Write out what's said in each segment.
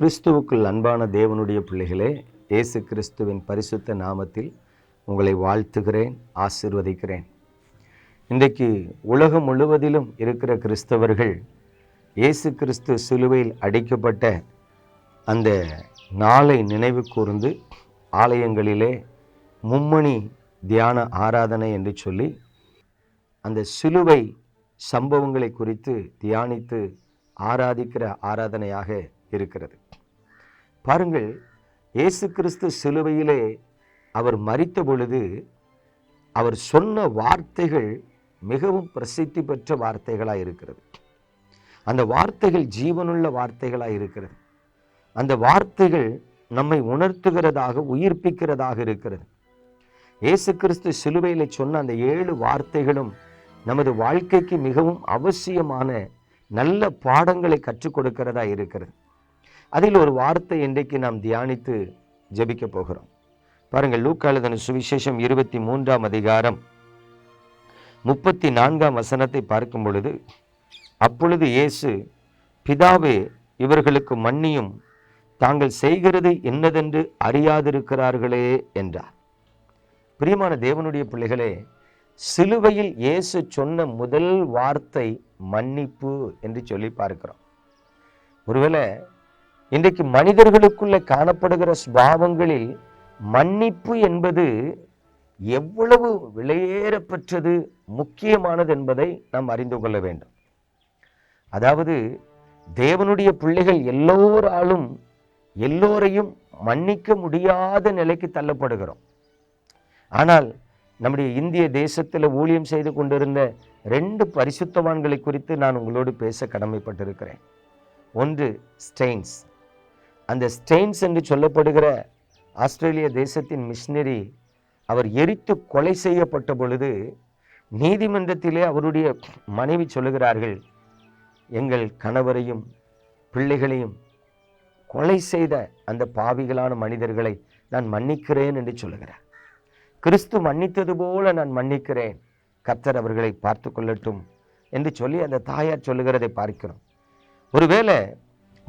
கிறிஸ்துவுக்குள் அன்பான தேவனுடைய பிள்ளைகளே இயேசு கிறிஸ்துவின் பரிசுத்த நாமத்தில் உங்களை வாழ்த்துகிறேன் ஆசிர்வதிக்கிறேன். இன்றைக்கு உலகம் முழுவதிலும் இருக்கிற கிறிஸ்தவர்கள் இயேசு கிறிஸ்து சிலுவையில் அடிக்கப்பட்ட அந்த நாளை நினைவு கூர்ந்து ஆலயங்களிலே மும்மணி தியான ஆராதனை என்று சொல்லி அந்த சிலுவை சம்பவங்களை குறித்து தியானித்து ஆராதிக்கிற ஆராதனையாக இருக்கிறது. பாருங்கள் இயேசு கிறிஸ்து சிலுவையிலே அவர் மறித்த பொழுது அவர் சொன்ன வார்த்தைகள் மிகவும் பிரசித்தி பெற்ற வார்த்தைகளாக இருக்கிறது. அந்த வார்த்தைகள் ஜீவனுள்ள வார்த்தைகளாக இருக்கிறது. அந்த வார்த்தைகள் நம்மை உணர்த்துகிறதாக உயிர்ப்பிக்கிறதாக இருக்கிறது. இயேசு கிறிஸ்து சிலுவையில் சொன்ன அந்த ஏழு வார்த்தைகளும் நமது வாழ்க்கைக்கு மிகவும் அவசியமான நல்ல பாடங்களை கற்றுக் கொடுக்கிறதா இருக்கிறது. அதில் ஒரு வார்த்தை இன்றைக்கு நாம் தியானித்து ஜபிக்க போகிறோம். பாருங்கள் லூக்காலதன சுவிசேஷம் இருபத்தி மூன்றாம் அதிகாரம் முப்பத்தி நான்காம் வசனத்தை பார்க்கும் பொழுது அப்பொழுது இயேசு பிதாவே இவர்களுக்கு மன்னியும். தாங்கள் செய்கிறது என்னதென்று அறியாதிருக்கிறார்களே என்றார். பிரியமான தேவனுடைய பிள்ளைகளே சிலுவையில் இயேசு சொன்ன முதல் வார்த்தை மன்னிப்பு என்று சொல்லி பார்க்கிறோம். ஒருவேளை இன்றைக்கு மனிதர்களுக்குள்ளே காணப்படுகிற சுபாவங்களில் மன்னிப்பு என்பது எவ்வளவு விலையேறப்பெற்றது முக்கியமானது என்பதை நாம் அறிந்து கொள்ள வேண்டும். அதாவது தேவனுடைய பிள்ளைகள் எல்லோராலும் எல்லோரையும் மன்னிக்க முடியாத நிலைக்கு தள்ளப்படுகிறோம். ஆனால் நம்முடைய இந்திய தேசத்தில் ஊழியம் செய்து கொண்டிருந்த ரெண்டு பரிசுத்தவான்களை குறித்து நான் உங்களோடு பேச கடமைப்பட்டிருக்கிறேன். ஒன்று ஸ்டெயின்ஸ். அந்த ஸ்டெயின்ஸ் என்று சொல்லப்படுகிற ஆஸ்திரேலிய தேசத்தின் மிஷினரி அவர் எரித்து கொலை செய்யப்பட்ட பொழுது நீதிமன்றத்திலே அவருடைய மனைவி சொல்லுகிறார்கள் எங்கள் கணவரையும் பிள்ளைகளையும் கொலை செய்த அந்த பாவிகளான மனிதர்களை நான் மன்னிக்கிறேன் என்று சொல்லுகிறார். கிறிஸ்து மன்னித்தது போல நான் மன்னிக்கிறேன். கத்தர் அவர்களை பார்த்து கொள்ளட்டும் என்று சொல்லி அந்த தாயார் சொல்லுகிறதை பார்க்கிறோம். ஒருவேளை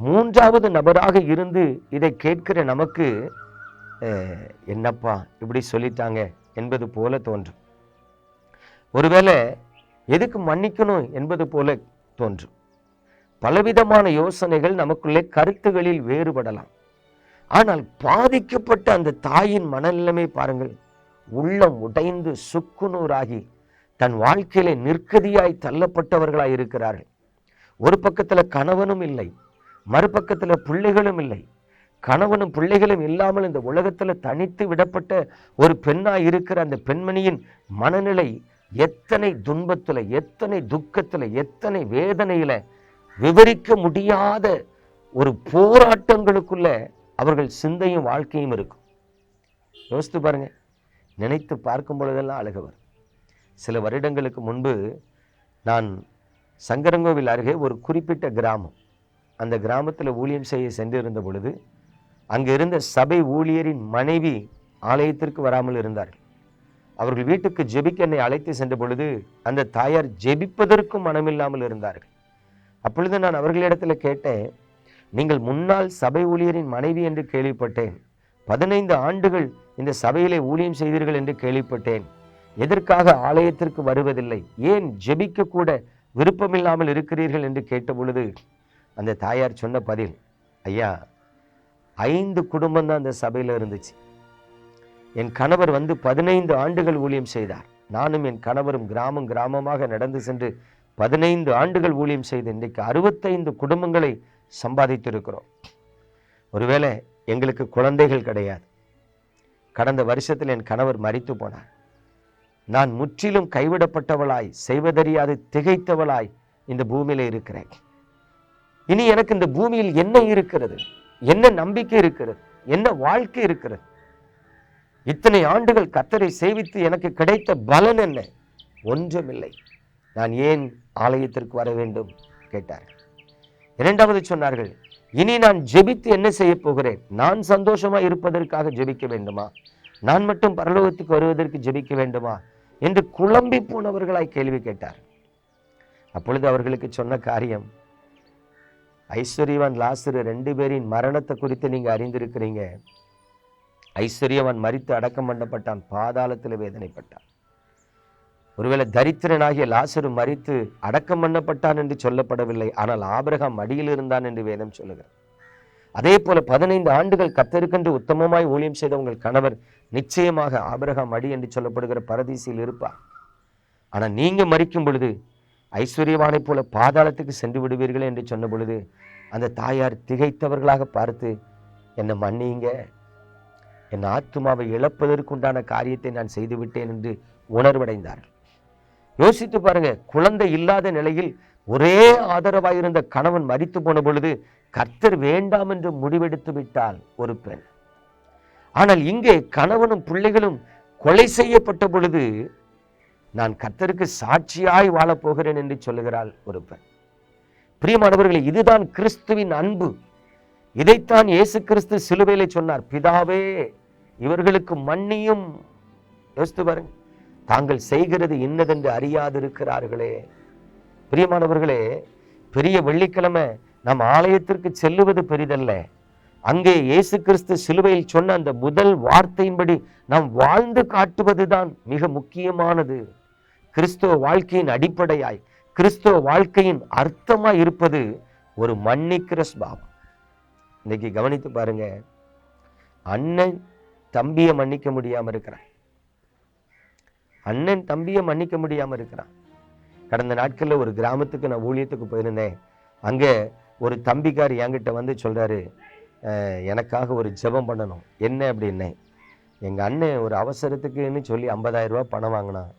மூன்றாவது நபராக இருந்து இதை கேட்கிற நமக்கு அஹ், என்னப்பா இப்படி சொல்லிட்டாங்க? என்பது போல தோன்றும். ஒருவேளை எதுக்கு மன்னிக்கணும் என்பது போல தோன்றும். பலவிதமான யோசனைகள் நமக்குள்ளே கருத்துகளில் வேறுபடலாம். ஆனால் பாதிக்கப்பட்ட அந்த தாயின் மனநிலைமை பாருங்கள். உள்ளம் உடைந்து சுக்குநூறாகி தன் வாழ்க்கையிலே நிற்கதியாய் தள்ளப்பட்டவர்களாய் இருக்கிறார்கள் ஒரு பக்கத்துல கணவனும் இல்லை. மறுபக்கத்தில் பிள்ளைகளும் இல்லை. கணவனும் பிள்ளைகளும் இல்லாமல் இந்த உலகத்தில் தனித்து விடப்பட்ட ஒரு பெண்ணாக இருக்கிற அந்த பெண்மணியின் மனநிலை எத்தனை துன்பத்தில் எத்தனை துக்கத்தில் எத்தனை வேதனையில் விவரிக்க முடியாத ஒரு போராட்டங்களுக்குள்ள அவர்கள் சிந்தையும் வாழ்க்கையும் இருக்கும். யோசித்து பாருங்க. நினைத்து பார்க்கும் பொழுதெல்லாம் அழுக வரும் சில வருடங்களுக்கு முன்பு நான் சங்கரங்கோவில் அருகே ஒரு குறிப்பிட்ட கிராமம். அந்த கிராமத்தில் ஊழியம் செய்ய சென்றிருந்த பொழுது அங்கே இருந்த சபை ஊழியரின் மனைவி ஆலயத்திற்கு வராமல் இருந்தார்கள். அவர்கள் வீட்டுக்கு ஜெபிக்க என்னை அழைத்து சென்ற பொழுது அந்த தாயார் ஜெபிப்பதற்கும் மனமில்லாமல் இருந்தார்கள். அப்பொழுது நான் அவர்களிடத்தில் கேட்டேன் நீங்கள் முன்னாள் சபை ஊழியரின் மனைவி என்று கேள்விப்பட்டேன். பதினைந்து ஆண்டுகள் இந்த சபையிலே ஊழியம் செய்தீர்கள் என்று கேள்விப்பட்டேன். எதற்காக ஆலயத்திற்கு வருவதில்லை? ஏன் ஜெபிக்க கூட விருப்பமில்லாமல் இருக்கிறீர்கள்? என்று கேட்ட பொழுது அந்த தாயார் சொன்ன பதில் ஐயா ஐந்து குடும்பம் தான் அந்த சபையில் இருந்துச்சு. என் கணவர் வந்து பதினைந்து ஆண்டுகள் ஊழியம் செய்தார். நானும் என் கணவரும் கிராமம் கிராமமாக நடந்து சென்று பதினைந்து ஆண்டுகள் ஊழியம் செய்து இன்றைக்கு அறுபத்தைந்து குடும்பங்களை சம்பாதித்திருக்கிறோம். ஒருவேளை எங்களுக்கு குழந்தைகள் கிடையாது. கடந்த வருஷத்தில் என் கணவர் மறித்து போனார். நான் முற்றிலும் கைவிடப்பட்டவளாய் செய்வதறியாது திகைத்தவளாய் இந்த பூமியில இருக்கிறேன். இனி எனக்கு இந்த பூமியில் என்ன இருக்கிறது? என்ன நம்பிக்கை இருக்கிறது? என்ன வாழ்க்கை இருக்கிறது? இத்தனை ஆண்டுகள் கத்தரை சேவித்து எனக்கு கிடைத்த பலன் என்ன? ஒன்றுமில்லை. நான் ஏன் ஆலயத்திற்கு வர வேண்டும்? கேட்டார். இரண்டாவது சொன்னார்கள் இனி நான் ஜெபித்து என்ன செய்ய போகிறேன்? நான் சந்தோஷமா இருப்பதற்காக ஜெபிக்க வேண்டுமா? நான் மட்டும் பரலோகத்துக்கு வருவதற்கு ஜெபிக்க வேண்டுமா? என்று குழம்பி போனவர்களாய் கேள்வி கேட்டார். அப்பொழுது அவர்களுக்கு சொன்ன காரியம் ஐஸ்வர்யவான் லாசரு ரெண்டு பேரின் மரணத்தை குறித்து நீங்க அறிந்திருக்கிறீங்க. ஐஸ்வர்யவான் மரித்து அடக்கம் பண்ணப்பட்டான் பாதாளத்தில் வேதனைப்பட்டான். ஒருவேளை தரித்திரனாகிய லாசரு மரித்து அடக்கம் பண்ணப்பட்டான் என்று சொல்லப்படவில்லை ஆனால் ஆபிரகாம் மடியில் இருந்தான் என்று வேதம் சொல்லுகிறார் அதே போல பதினைந்து ஆண்டுகள் கத்தருக்கென்று உத்தமமாய் ஊழியம் செய்த உங்கள் கணவர் நிச்சயமாக ஆபிரகாம் மடி என்று சொல்லப்படுகிற பரதீசியில் இருப்பார். ஆனா நீங்க மறிக்கும் பொழுது ஐஸ்வர்யவானைப் போல பாதாளத்துக்கு சென்று விடுவீர்கள் என்று சொன்ன பொழுது அந்த தாயார் திகைத்தவர்களாக பார்த்து என்னை மன்னியுங்க. என் ஆத்துமாவை இழப்பதற்குண்டான காரியத்தை நான் செய்துவிட்டேன் என்று உணர்வடைந்தார்கள். யோசித்து பாருங்க குழந்தை இல்லாத நிலையில் ஒரே ஆதரவாயிருந்த கணவன் மறித்து போன பொழுது கர்த்தர் வேண்டாம் என்று முடிவெடுத்து விட்டால் ஒரு பெண். ஆனால் இங்கே கணவனும் பிள்ளைகளும் கொலை செய்யப்பட்ட பொழுது நான் கர்த்தருக்கு சாட்சியாய் வாழப் போகிறேன் என்று சொல்லுகிறாள் ஒரு பெண் பிரியமானவர்களே இதுதான் கிறிஸ்துவின் அன்பு. இதைத்தான் இயேசு கிறிஸ்து சிலுவையிலே சொன்னார் பிதாவே இவர்களுக்கு மன்னியும். யோசித்து பாருங்க தாங்கள் செய்கிறது இன்னதென்று அறியாதிருக்கிறார்களே. பிரியமானவர்களே பெரிய வெள்ளிக்கிழமை நம் ஆலயத்திற்கு செல்லுவது பெரிதல்ல. அங்கே இயேசு கிறிஸ்து சிலுவையில் சொன்ன அந்த முதல் வார்த்தையின்படி நாம் வாழ்ந்து காட்டுவதுதான் மிக முக்கியமானது. கிறிஸ்துவ வாழ்க்கையின் அடிப்படையாய் கிறிஸ்துவ வாழ்க்கையின் அர்த்தமாக இருப்பது ஒரு மன்னிக்கிற ஸ்பாவம் இன்னைக்கு கவனித்து பாருங்க அண்ணன் தம்பியை மன்னிக்க முடியாமல் இருக்கிறான். அண்ணன் தம்பியை மன்னிக்க முடியாமல் இருக்கிறான். கடந்த நாட்களில் ஒரு கிராமத்துக்கு நான் ஊழியத்துக்கு போயிருந்தேன். அங்கே ஒரு தம்பிக்கார் என்கிட்ட வந்து சொல்கிறாரு எனக்காக ஒரு ஜெபம் பண்ணணும். என்ன அப்படின்னே எங்கள் அண்ணன் ஒரு அவசரத்துக்குன்னு சொல்லி ஐம்பதாயிரரூபா பணம் வாங்கினான்.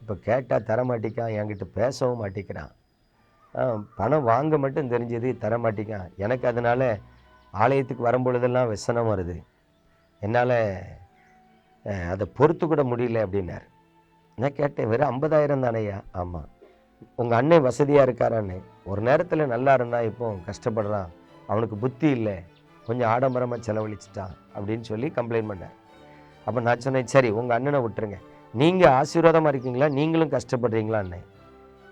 இப்போ கேட்டால் தர மாட்டிக்கான் என்கிட்ட பேசவும் மாட்டேங்கிறான் பணம் வாங்க மட்டும் தெரிஞ்சது தர எனக்கு அதனால் ஆலயத்துக்கு வரும்பொழுதெல்லாம் விசனம் வருது. என்னால் அதை பொறுத்து கூட முடியல அப்படின்னார். நான் கேட்டேன் வெறும் ஐம்பதாயிரம் தானேயா ஆமாம் உங்கள் அண்ணன் வசதியாக இருக்காரான்னு. ஒரு நேரத்தில் நல்லா இருந்தால் இப்போ கஷ்டப்படுறான். அவனுக்கு புத்தி இல்லை. கொஞ்சம் ஆடம்பரமாக செலவழிச்சிட்டான். அப்படின்னு சொல்லி கம்ப்ளைண்ட் பண்ணேன் அப்போ நான் சொன்னேன் சரி உங்கள் அண்ணனை விட்டுருங்க. நீங்கள் ஆசீர்வாதமாக இருக்கீங்களா? நீங்களும் கஷ்டப்படுறீங்களா அண்ணன்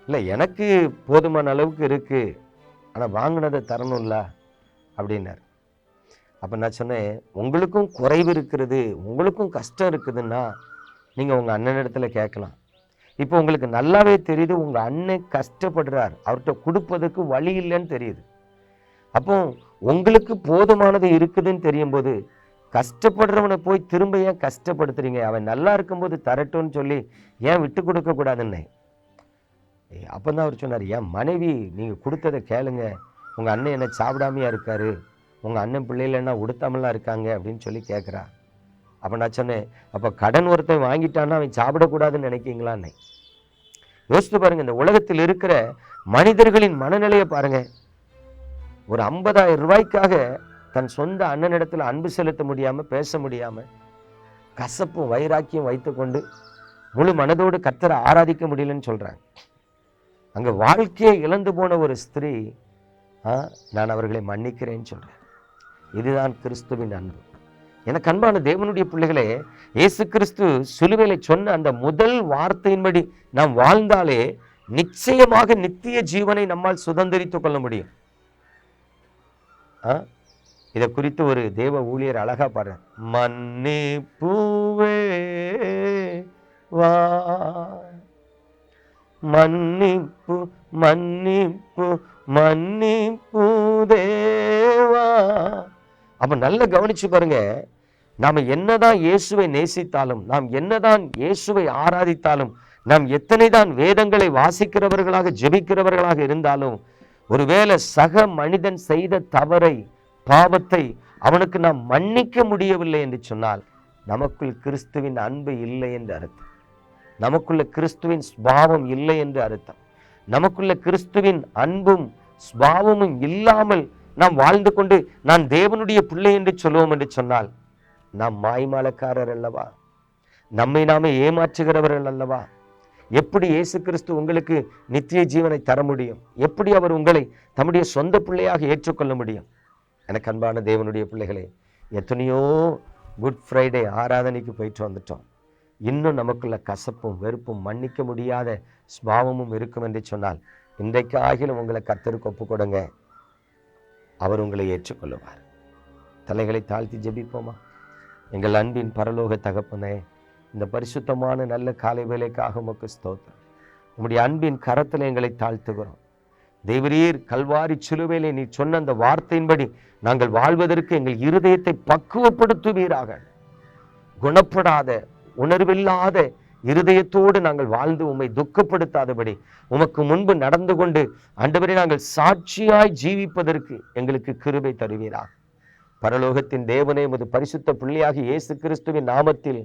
இல்லை எனக்கு போதுமான அளவுக்கு இருக்குது ஆனால் வாங்கினதை தரணும்ல? அப்படின்னார். அப்போ நான் சொன்னேன் உங்களுக்கும் குறைவு இருக்கிறது உங்களுக்கும் கஷ்டம் இருக்குதுன்னா நீங்கள் உங்கள் அண்ணனிடத்துல கேட்கலாம். இப்போ உங்களுக்கு நல்லாவே தெரியுது உங்கள் அண்ணன் கஷ்டப்படுறார். அவர்கிட்ட கொடுப்பதற்கு வழி இல்லைன்னு தெரியுது. அப்போ உங்களுக்கு போதுமானது இருக்குதுன்னு தெரியும் போது கஷ்டப்படுறவனை போய் திரும்ப ஏன் கஷ்டப்படுத்துறீங்க? அவன் நல்லா இருக்கும்போது தரட்டும்னு சொல்லி ஏன் விட்டு கொடுக்க கூடாதுன்னு? அப்போ தான் அவர் சொன்னார் என் மனைவி நீங்கள் கொடுத்ததை கேளுங்க. உங்கள் அண்ணன் என்ன சாப்பிடாமையாக இருக்காரு? உங்கள் அண்ணன் பிள்ளைகள் உடுத்தாமலாம் இருக்காங்க? அப்படின்னு சொல்லி கேட்குறா அப்போ நான் சொன்னேன் அப்போ கடன் ஒருத்தன் வாங்கிட்டான்னா அவன் சாப்பிடக்கூடாதுன்னு நினைக்கிங்களான்னு? யோசித்து பாருங்க இந்த உலகத்தில் இருக்கிற மனிதர்களின் மனநிலையை பாருங்கள் ஒரு 50000 ரூபாய்க்காக தன் சொந்த அண்ணனிடத்தில் அன்பு செலுத்த முடியாம பேச முடியாம கசப்பும் வைராக்கியம் வைத்துக்கொண்டு முழு மனதோடு கர்த்தரை ஆராதிக்க முடியலன்னு சொல்றாங்க. அங்க வாழ்க்கையை இழந்து போன ஒரு ஸ்திரீ ஆ, நான் அவர்களை மன்னிக்கிறேன்னு சொல்றேன். இதுதான் கிறிஸ்துவின் அன்பு. எனக்கு அன்பான தேவனுடைய பிள்ளைகளே இயேசு கிறிஸ்து சிலுவையில் சொன்ன அந்த முதல் வார்த்தையின்படி நாம் வாழ்ந்தாலே நிச்சயமாக நித்திய ஜீவனை நம்மால் சுதந்திரித்துக் கொள்ள முடியும். ஆ? இதை குறித்து ஒரு தேவ ஊழியர் அழகா பாடுறார். பூவே வா மன்னிப்பு மன்னிப்பு மன்னிப்பு தேவா அப்ப நல்லா கவனிச்சு பாருங்க. நாம் என்னதான் இயேசுவை நேசித்தாலும் நாம் என்னதான் இயேசுவை ஆராதித்தாலும் நாம் எத்தனை தான் வேதங்களை வாசிக்கிறவர்களாக ஜெபிக்கிறவர்களாக இருந்தாலும் ஒருவேளை சக மனிதன் செய்த தவறை பாவத்தை அவனுக்கு நாம் மன்னிக்க முடியவில்லை என்று சொன்னால் நமக்குள் கிறிஸ்துவின் அன்பு இல்லை என்று அர்த்தம். நமக்குள்ள கிறிஸ்துவின் ஸ்பாவம் இல்லை என்று அர்த்தம். நமக்குள்ள கிறிஸ்துவின் அன்பும் ஸ்பாவமும் இல்லாமல் நாம் வாழ்ந்து கொண்டு நான் தேவனுடைய பிள்ளை என்று சொல்லுவோம் என்று சொன்னால் நாம் மாய்மாலக்காரர் அல்லவா? நம்மை நாமே ஏமாற்றுகிறவர்கள் அல்லவா? எப்படி இயேசு கிறிஸ்து உங்களுக்கு நித்திய ஜீவனை தர முடியும்? எப்படி அவர் உங்களை தம்முடைய சொந்த பிள்ளையாக ஏற்றுக்கொள்ள முடியும்? எனக்கு அன்பான தேவனுடைய பிள்ளைகளே எத்தனையோ குட் ஃப்ரைடே ஆராதனைக்கு போயிட்டு வந்துட்டோம். இன்னும் நமக்குள்ள கசப்பும் வெறுப்பும் மன்னிக்க முடியாத ஸ்பாவமும் இருக்கும் என்று சொன்னால் இன்றைக்கு ஆகிலும் உங்களை கத்தருக்கு ஒப்பு கொடுங்க அவர் உங்களை ஏற்றுக்கொள்ளுவார். தலைகளை தாழ்த்தி ஜெபிப்போமா? எங்கள் அன்பின் பரலோக தகப்பனே இந்த பரிசுத்தமான நல்ல காலை வேலைக்காக உமக்கு ஸ்தோத்திரம். உங்களுடைய அன்பின் கரத்தில் எங்களை தாழ்த்துகிறோம். தேவரீர் கல்வாரி சிலுவையிலே நீ சொன்ன அந்த வார்த்தையின்படி நாங்கள் வாழ்வதற்கு எங்கள் இருதயத்தை பக்குவப்படுத்துவீராக. குணப்படாத உணர்வில்லாத இருதயத்தோடு நாங்கள் வாழ்ந்து உம்மை துக்கப்படுத்தாதபடி உமக்கு முன்பு நடந்து கொண்டு ஆண்டவரே நாங்கள் சாட்சியாய் ஜீவிப்பதற்கு எங்களுக்கு கிருபை தருவீராக. பரலோகத்தின் தேவனே உமது பரிசுத்த பிள்ளையாகி இயேசு கிறிஸ்துவின் நாமத்தில்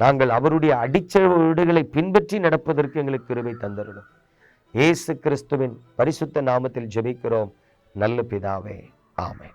நாங்கள் அவருடைய அடிச்சவடுகளை பின்பற்றி நடப்பதற்கு எங்களுக்கு கிருபை தந்தருடும் இயேசு கிறிஸ்துவின் பரிசுத்த நாமத்தில் ஜெபிக்கிறோம். நல்ல பிதாவே. ஆமை